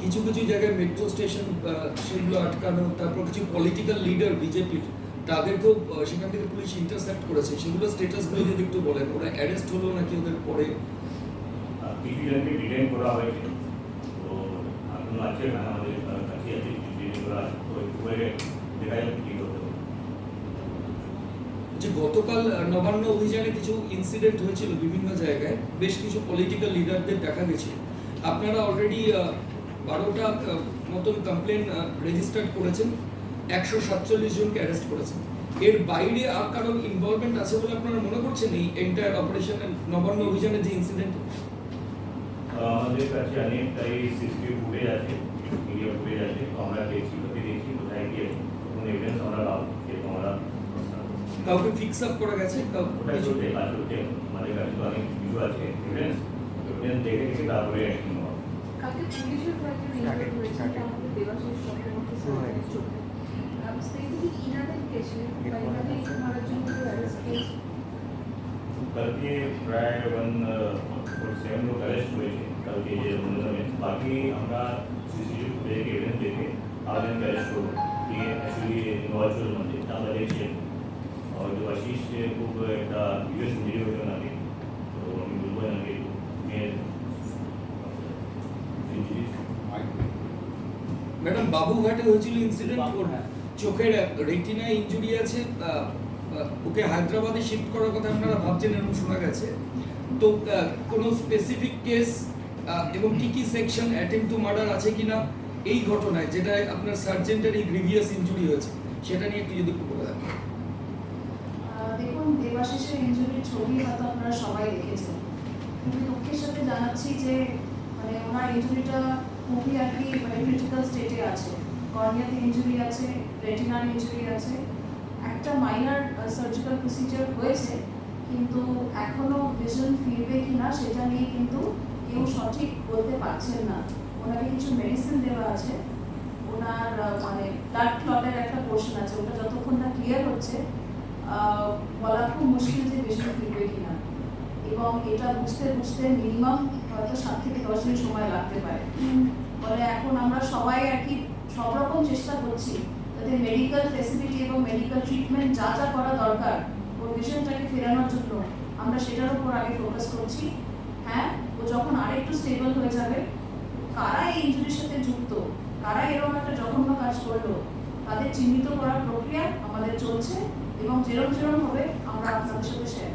কিছু কিছু জায়গায় মেট্রো স্টেশন সেগুলো আটকানো তারপর কিছু পলিটিক্যাল লিডার বিজেপির তাদেরকেও সেখান থেকে পুলিশ ইন্টারসেপ্ট করেছে। সেগুলো স্টেটাসগুলো যদি একটু বলেন ওরা অ্যারেস্ট হলো নাকি ওদের পরে? কিছু জনকে ডিটেন করা হয়েছে। তো এখনও আছে আমাদের কাছে আছে ডিটেন করা আছে। তো একটু পরে দেখা যাবে কি করতে যে গতকাল নবান্ন অভিযানে কিছু ইনসিডেন্ট হয়েছিল বিভিন্ন জায়গায়। বেশ কিছু পলিটিক্যাল লিডারদের দেখা গেছে। আপনারা অলরেডি বারোটা মতন কমপ্লেন রেজিস্টার করেছেন। একশো সাতচল্লিশ জনকে অ্যারেস্ট করেছেন। এর বাইরে আর কারোর ইনভলভমেন্ট আছে বলে আপনারা মনে করছেন এই এন্টায়ার অপারেশন নবান্ন অভিযানে যে ইনসিডেন্ট আমাদের কাছে সিসিটিভি ফুটেজ আছে মিডিয়া ফুটেজ আছে আমরা দেখছি দেখছি কোথায় গিয়ে কোনো এভিডেন্স আমরা পাবো সেরকম আমরা কাউকে ফিক্স আপ করা গেছে? কাউ- ওটা কিছু চলছে কাজ চলছে আমাদের কাছে তো অনেক কিছু আছে এভিডেন্স এভিডেন্স দেখে দেখে তারপরে অ্যাকশন নেওয়া। गलती प्राय वन सेवन लोग अरेस्ट हुए थे कल के ये मुद्दे में बाकी हमारा सीसीटीवी फुटेज के एविडेंस देखे आज इनका अरेस्ट हो कि एक्चुअली इन्वॉल्व थे ताज़ा रेट और जो आशीष खूब एक यूएस इंजरी होते ম্যাডাম বাবুঘাটে হয়েছিল ইনসিডেন্ট ওর চোখের রেটিনা ইনজুরি আছে ওকে হায়দ্রাবাদে শিফট করার কথা আপনারা ভাবছেন এরকম শোনা গেছে। তো কোনো স্পেসিফিক কেস এবং কি কি সেকশন অ্যাটেম্প টু মার্ডার আছে কিনা? এই ঘটনায় যেটা আপনার সার্জেন্টের এই গ্রিভিয়াস ইনজুরি হয়েছে সেটা নিয়ে একটু যদি একটু বলে দেন। দেখুন দেবাশিসের ইনজুরির ছবি হয়তো আপনারা সবাই দেখেছেন। খুবই দুঃখের সাথে জানাচ্ছি যে মানে ওনার ইনজুরিটা খুবই আর কি মানে ক্রিটিক্যাল স্টেটে আছে। কর্নিয়াতে ইঞ্জুরি আছে রেটিনার ইঞ্জুরি আছে। একটা মাইনার সার্জিক্যাল প্রসিজার হয়েছে, কিন্তু এখনও ভিশন ফিরবে কিনা সেটা নিয়ে কিন্তু কেউ সঠিক বলতে পারছেন না। ওনাকে কিছু মেডিসিন দেওয়া আছে। ওনার মানে ব্লাড ক্লটের একটা পোর্শন আছে। ওটা যতক্ষণ না ক্লিয়ার হচ্ছে বলা খুব মুশকিল যে ভিশন ফিরবে কিনা এবং এটা বুঝতে বুঝতে মিনিমাম হয়তো সাত থেকে দশ দিন সময় লাগতে পারে। ফলে এখন আমরা সবাই আর কি সব রকম চেষ্টা করছি যাতে মেডিকেল ফেসিলিটি এবং মেডিকেল ট্রিটমেন্ট যা যা করা দরকার ওর ভিশনটাকে ফেরানোর জন্য আমরা সেটার উপর আগে ফোকাস করছি। হ্যাঁ? ও যখন আরেকটু স্টেবল হয়ে যাবে কারা এই ইনজুরির সাথে যুক্ত? কারা এরকম একটা জঘন্য কাজ করল? তাদের চিহ্নিত করার প্রক্রিয়া আমাদের চলছে এবং যেরকম যেরকম হবে আমরা আপনাদের সাথে শেয়ার